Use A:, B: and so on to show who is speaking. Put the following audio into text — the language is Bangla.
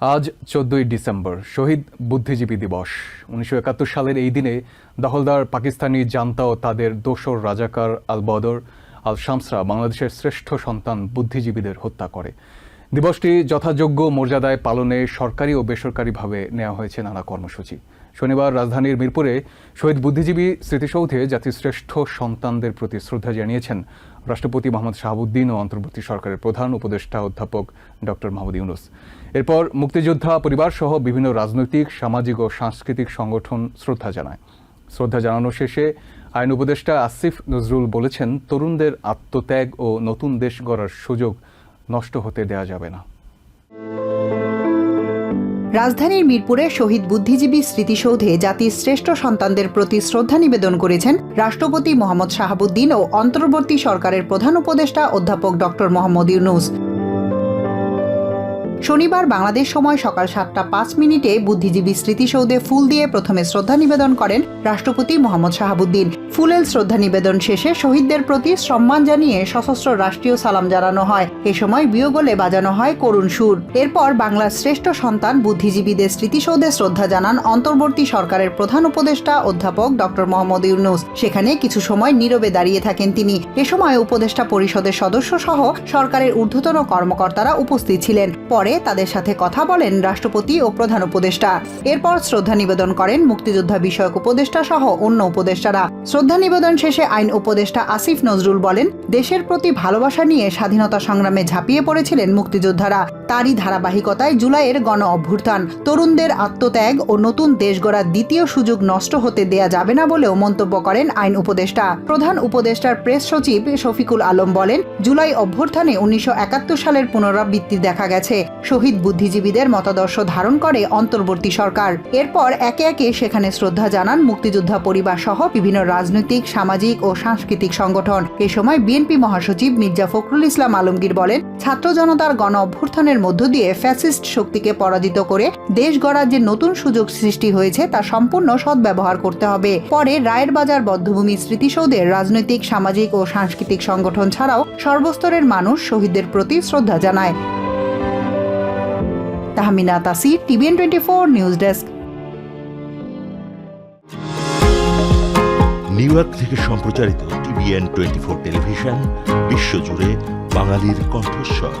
A: আজ চোদ্দই ডিসেম্বর, শহীদ বুদ্ধিজীবী দিবস। উনিশশো একাত্তর সালের এই দিনে দখলদার পাকিস্তানি জান্তা ও তাদের দোসর রাজাকার আল বদর আল শামসরা বাংলাদেশের শ্রেষ্ঠ সন্তান বুদ্ধিজীবীদের হত্যা করে। দিবসটি যথাযোগ্য মর্যাদায় পালনে সরকারি ও বেসরকারিভাবে নেওয়া হয়েছে নানা কর্মসূচি। শনিবার রাজধানীর মিরপুরে শহীদ বুদ্ধিজীবী স্মৃতিসৌধে জাতির শ্রেষ্ঠ সন্তানদের প্রতি শ্রদ্ধা জানিয়েছেন রাষ্ট্রপতি মোহাম্মদ শাহাবুদ্দিন ও অন্তর্বর্তী সরকারের প্রধান উপদেষ্টা অধ্যাপক ডক্টর মাহমুদ ইউনুস। এরপর মুক্তিযোদ্ধা পরিবার সহ বিভিন্ন রাজনৈতিক, সামাজিক ও সাংস্কৃতিক সংগঠন শ্রদ্ধা জানায়। শ্রদ্ধা জানানো শেষে আইন উপদেষ্টা আসিফ নজরুল বলেছেন, তরুণদের আত্মত্যাগ ও নতুন দেশ গড়ার সুযোগ নষ্ট হতে দেয়া যাবে না।
B: রাজধানীর মিরপুরে শহীদ বুদ্ধিজীবী স্মৃতিসৌধে জাতির শ্রেষ্ঠ সন্তানদের প্রতি শ্রদ্ধা নিবেদন করেছেন রাষ্ট্রপতি মোহাম্মদ শাহাবুদ্দিন ও অন্তর্বর্তী সরকারের প্রধান উপদেষ্টা অধ্যাপক ডক্টর মোহাম্মদ ইউনুস। শনিবার বাংলাদেশ সময় সকাল সাতটা পাঁচ মিনিটে বুদ্ধিজীবী স্মৃতিসৌধে ফুল দিয়ে প্রথমে শ্রদ্ধা নিবেদন করেন রাষ্ট্রপতি মোহাম্মদ শাহাবুদ্দিন। ফুলেল শ্রদ্ধা নিবেদন শেষে শহীদদের প্রতি সম্মান জানিয়ে সশস্ত্র রাষ্ট্রীয় সালাম জানানো হয়। এ সময় বিয়োগলে বাজানো হয় করুণ সুর। এরপর বাংলার শ্রেষ্ঠ সন্তান, বুদ্ধিজীবীদের স্মৃতিসৌধে শ্রদ্ধা জানান অন্তর্বর্তী সরকারের প্রধান উপদেষ্টা অধ্যাপক ডক্টর মোহাম্মদ ইউনুস। সেখানে কিছু সময় নীরবে দাঁড়িয়ে থাকেন তিনি। এ সময় উপদেষ্টা পরিষদের সদস্য সহ সরকারের ঊর্ধ্বতন কর্মকর্তারা উপস্থিত ছিলেন। পরে তাদের সাথে কথা বলেন রাষ্ট্রপতি ও প্রধান উপদেষ্টা। এরপর শ্রদ্ধা নিবেদন করেন মুক্তিযোদ্ধা বিষয়ক উপদেষ্টা সহ অন্য উপদেষ্টারা। শ্রদ্ধা নিবেদন শেষে আইন উপদেষ্টা আসিফ নজরুল বলেন, দেশের প্রতি ভালোবাসা নিয়ে স্বাধীনতা সংগ্রামে ঝাঁপিয়ে পড়েছিলেন মুক্তিযোদ্ধারা। তারই ধারাবাহিকতায় জুলাইয়ের গণ অভ্যুত্থান। তরুণদের আত্মত্যাগ ও নতুন দেশ গড়ার দ্বিতীয় সুযোগ নষ্ট হতে দেয়া যাবে না বলেও মন্তব্য করেন আইন উপদেষ্টা। প্রধান উপদেষ্টার প্রেস সচিব শফিকুল আলম বলেন, জুলাই অভ্যুত্থানে উনিশশো সালের পুনরাবৃত্তি দেখা গেছে। শহীদ বুদ্ধিজীবীদের মতাদর্শ ধারণ করে অন্তর্বর্তী সরকার। এরপর একে একে সেখানে শ্রদ্ধা জানান মুক্তিযোদ্ধা পরিবার সহ বিভিন্ন রাজনৈতিক, সামাজিক ও সাংস্কৃতিক সংগঠন। এ সময় বিএনপি মহাসচিব মির্জা ফখরুল ইসলাম আলমগীর বলেন, ছাত্র জনতার গণ অভ্যুত্থানের মধ্য দিয়ে ফ্যাসিস্ট শক্তিকে পরাজিত করে দেশ গড়ার যে নতুন সুযোগ সৃষ্টি হয়েছে, তা সম্পূর্ণ সদ্ব্যবহার করতে হবে। পরে রায়ের বাজার বদ্ধভূমি স্মৃতিসৌধে রাজনৈতিক, সামাজিক ও সাংস্কৃতিক সংগঠন ছাড়াও সর্বস্তরের মানুষ শহীদদের প্রতি শ্রদ্ধা জানায়। Tahmina Tasi, TVN twenty four news desk.
C: New York থেকে সম্প্রচারিত টিভিএন টোয়েন্টি ফোর টেলিভিশন, বিশ্বজুড়ে বাঙালির কণ্ঠস্বর।